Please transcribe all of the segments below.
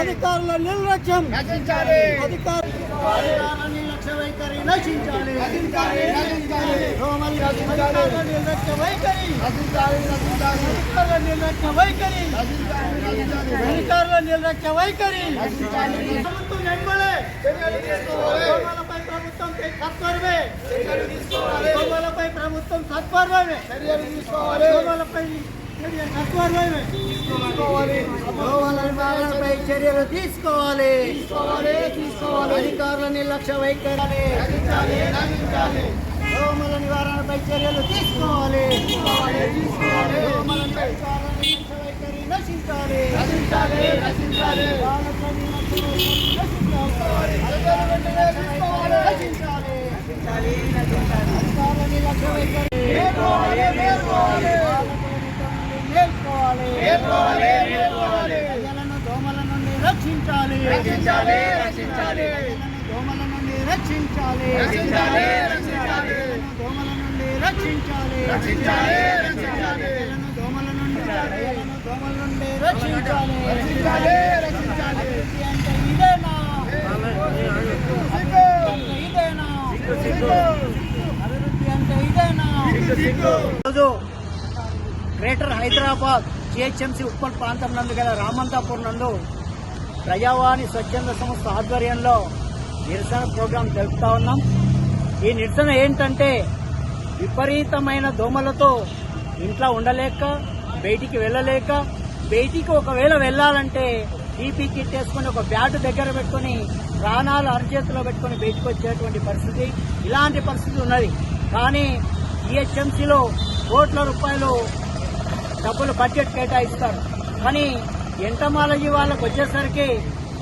అధికారుల నిర్లక్ష్యం నశించాలి అధికార అధికారుల నిర్లక్ష్య వైఖరి నశించాలి దోమలు అధికారుల నిర్లక్ష్య వైఖరి అధికారుల నిర్లక్ష్య వైఖరి అధికారుల నిర్లక్ష్య వైఖరి ప్రభుత్వం వెంబడే దోమలపై ప్రభుత్వం సత్వరమే దోమలపై ప్రభుత్వం సత్వరమే చర్యలు తీసుకోవాలి. తీసుకోవాలి. అధికారుల నిర్లక్ష్య వైఖరి దోమల నివారణపై చర్యలు తీసుకోవాలి. నశించాలి. నశించాలి. నశించాలి అధికారుల నిర్లక్ష్య వైఖరి మేల్కోవాలి మేల్కోవాలి ప్రజలను దోమల నుండి రక్షించాలి రక్షించాలి, రక్షించాలి. దోమల నుండి రక్షించాలి రక్షించాలి, రక్షించాలి. దోమల నుండి రక్షించాలి రక్షించాలి, రక్షించాలి. దోమల నుండి దోమల నుండి రక్షించాలి, రక్షించాలి. ఈరోజు గ్రేటర్ హైదరాబాద్ జిహెచ్ఎంసీ ఉప్పల్ ప్రాంతం నందు గల రామంతాపూర్ నందు ప్రజావాణి స్వచ్ఛంద సంస్థ ఆధ్వర్యంలో నిరసన ప్రోగ్రాం జరుపుతా ఉన్నాం. ఈ నిరసన ఏంటంటే విపరీతమైన దోమలతో ఇంట్లో ఉండలేక బయటికి వెళ్ళలేక బయటికి ఒకవేళ వెళ్ళాలంటే టీపీ కిట్ వేసుకొని ఒక బ్యాట్ దగ్గర పెట్టుకొని ప్రాణాలు అరచేతిలో పెట్టుకుని బయటకు వచ్చేటువంటి పరిస్థితి. ఇలాంటి పరిస్థితి ఉన్నది. కానీ జిహెచ్ఎంసీలో కోట్ల రూపాయలు డబ్బులు బడ్జెట్ కేటాయిస్తారు. కానీ ఎంటమాలజీ వాళ్ళకు వచ్చేసరికి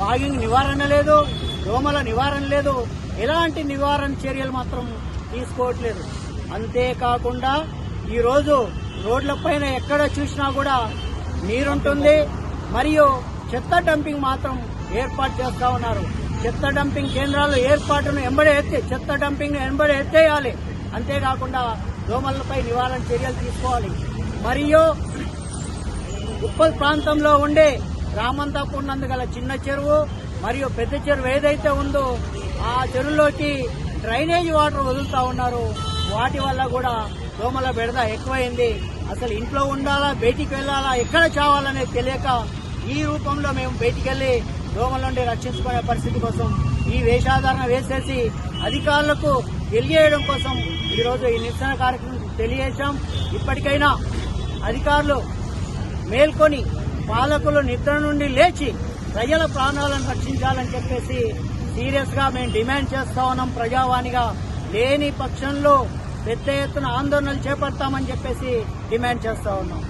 వాగింగ్ నివారణ లేదు దోమల నివారణ లేదు. ఎలాంటి నివారణ చర్యలు మాత్రం తీసుకోవట్లేదు. అంతేకాకుండా ఈరోజు రోడ్లపైన ఎక్కడ చూసినా కూడా నీరుంటుంది. మరియు చెత్త డంపింగ్ మాత్రం ఏర్పాటు చేస్తా ఉన్నారు. చెత్త డంపింగ్ కేంద్రాలు ఏర్పాటును ఎంబడే ఎత్తే చెత్త డంపింగ్ను ఎంబడే ఎత్తేయాలి. అంతేకాకుండా దోమలపై నివారణ చర్యలు తీసుకోవాలి. మరియు ఉప్పల్ ప్రాంతంలో ఉండే గ్రామంతా నందు గల చిన్న చెరువు మరియు పెద్ద చెరువు ఏదైతే ఉందో ఆ చెరువులోకి డ్రైనేజ్ వాటర్ వదులుతా ఉన్నారు. వాటి వల్ల కూడా దోమల బెడద ఎక్కువైంది. అసలు ఇంట్లో ఉండాలా బయటికి వెళ్ళాలా ఎక్కడ చావాలనేది తెలియక ఈ రూపంలో మేము బయటికి వెళ్ళి దోమల నుండి రక్షించుకునే పరిస్థితి కోసం ఈ వేషాధారణ వేసేసి అధికారులకు తెలియజేయడం కోసం ఈరోజు ఈ నిరసన కార్యక్రమం తెలియజేశాం. ఇప్పటికైనా అధికారులు మేల్కొని పాలకులు నిద్ర నుండి లేచి ప్రజల ప్రాణాలను రక్షించాలని చెప్పేసి సీరియస్గా మేము డిమాండ్ చేస్తా ఉన్నాం. ప్రజావాణిగా లేని పక్షంలో పెద్ద ఎత్తున ఆందోళనలు చేపడతామని చెప్పేసి డిమాండ్ చేస్తా ఉన్నాం.